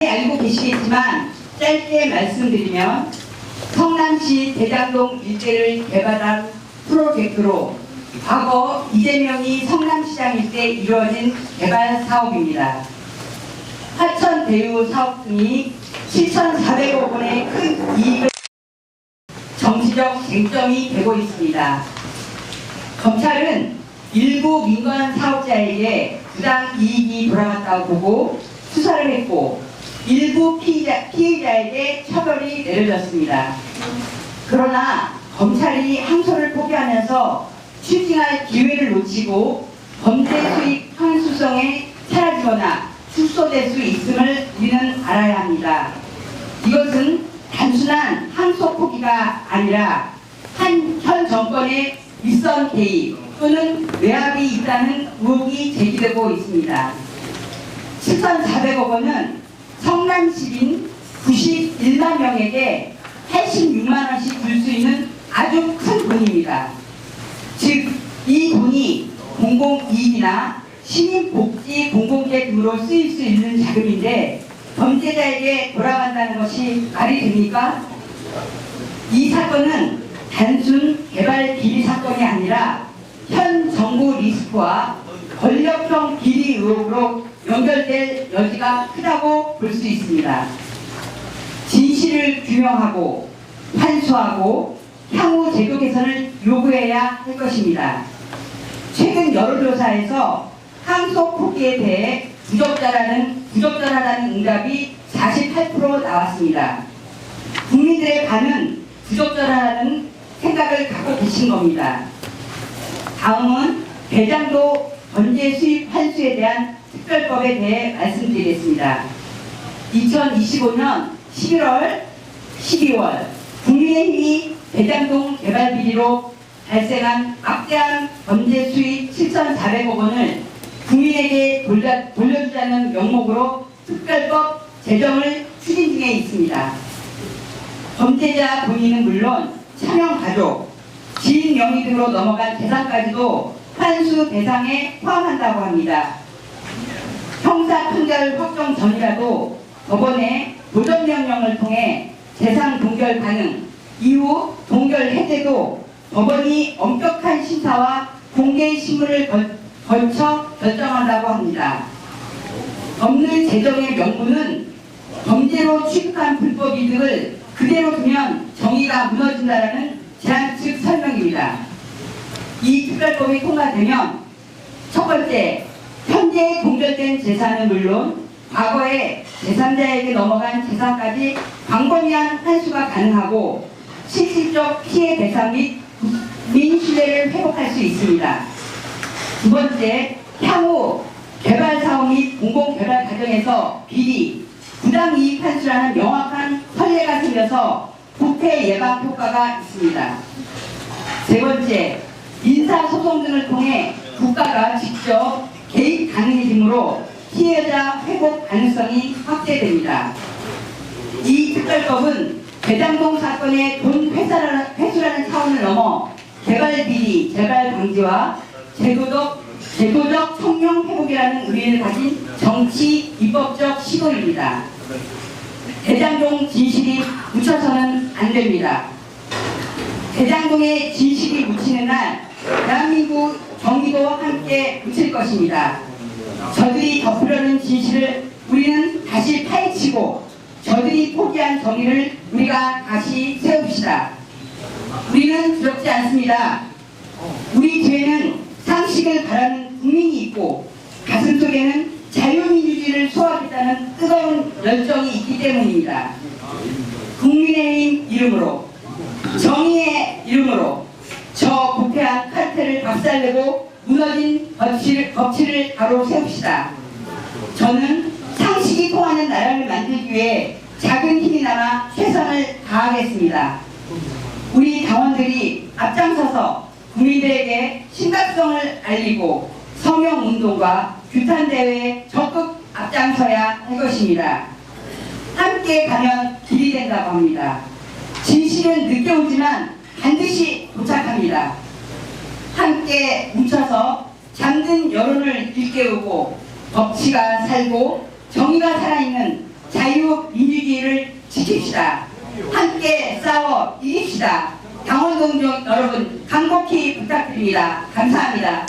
알고 계시겠지만 짧게 말씀드리면 성남시 대장동 일대를 개발한 프로젝트로 과거 이재명이 성남시장일 때 이루어진 개발 사업입니다. 하천 대유 사업 등이 7,400억 원의 큰 이익을 정치적 쟁점이 되고 있습니다. 검찰은 일부 민간 사업자에게 부당 이익이 돌아갔다고 보고 수사를 했고 일부 피의자, 피의자에게 처벌이 내려졌습니다. 그러나 검찰이 항소를 포기하면서 추징할 기회를 놓치고 범죄 수익 환수성에 사라지거나 축소될 수 있음을 우리는 알아야 합니다. 이것은 단순한 항소 포기가 아니라 한 현 정권의 윗선 개입 또는 외압이 있다는 의혹이 제기되고 있습니다. 7,400억 원은 성남 시민 91만 명에게 86만 원씩 줄 수 있는 아주 큰 돈입니다. 즉, 이 돈이 공공이익이나 시민복지 공공재 등으로 쓰일 수 있는 자금인데 범죄자에게 돌아간다는 것이 말이 됩니까? 이 사건은 단순 개발 비리 사건이 아니라 현 정부 리스크와 권력형 비리 의혹으로 연결될 여지가 크다고 볼 수 있습니다. 진실을 규명하고 환수하고 향후 제도 개선을 요구해야 할 것입니다. 최근 여론조사에서 항소 포기에 대해 부적절하는, 부적절하다는 응답이 48% 나왔습니다. 국민들의 반은 부적절하다는 생각을 갖고 계신 겁니다. 다음은 대장도 번제 수입 환수에 대한 특별법에 대해 말씀드리겠습니다. 2025년 11월, 12월 국민의힘이 대장동 개발 비리로 발생한 막대한 범죄 수익 7,400억 원을 국민에게 돌려, 돌려주자는 명목으로 특별법 제정을 추진 중에 있습니다. 범죄자 본인은 물론 차명 가족, 지인 명의 등으로 넘어간 재산까지도 환수 대상에 포함한다고 합니다. 형사 판결 확정 전이라도 법원의 도전명령을 통해 재산 동결 가능, 이후 동결 해제도 법원이 엄격한 심사와 공개 거- 거쳐 결정한다고 합니다. 법률 제정의 명분은 범죄로 취급한 불법 이득을 그대로 두면 정의가 무너진다라는 제안 측 설명입니다. 이 특별법이 통과되면 첫 번째, 현재 동결된 재산은 물론 과거에 제3자에게 넘어간 재산까지 광범위한 환수가 가능하고 실질적 피해 배상 및 국민 신뢰를 회복할 수 있습니다. 두 번째, 향후 개발 사업 및 공공 개발 과정에서 비리, 부당 이익 환수라는 명확한 선례가 생겨서 부패 예방 효과가 있습니다. 세 번째, 민사 소송 등을 통해 국가가 직접 개입 가능해지므로 피해자 회복 가능성이 확대됩니다. 이 특별법은 대장동 사건의 돈 회사라- 회수라는 차원을 넘어 개발 비리, 재발 방지와 제도적, 제도적 청렴 회복이라는 의미를 가진 정치 입법적 시도입니다. 대장동 진실이 묻혀서는 안 됩니다. 대장동에 진실이 묻히는 날 대한민국 정의도 함께 묻힐 것입니다. 저들이 덮으려는 진실을 우리는 다시 파헤치고 저들이 포기한 정의를 우리가 다시 세웁시다. 우리는 두렵지 않습니다. 우리 뒤에는 상식을 바라는 국민이 있고 가슴 속에는 자유민주주의를 소화하겠다는 뜨거운 열정이 있기 때문입니다. 국민의힘 이름으로 정의의 이름으로 박살내고 무너진 법치를, 법치를 바로 세웁시다. 저는 상식이 통하는 나라를 만들기 위해 작은 힘이나마 최선을 다하겠습니다. 우리 당원들이 앞장서서 국민들에게 심각성을 알리고 성명운동과 규탄대회에 적극 앞장서야 할 것입니다. 함께 가면 길이 된다고 합니다. 진실은 늦게 오지만 반드시 도착합니다. 함께 뭉쳐서 잠든 여론을 일깨우고 법치가 살고 정의가 살아있는 자유민주주의를 지킵시다. 함께 싸워 이깁시다. 강원동정 여러분 간곡히 부탁드립니다. 감사합니다.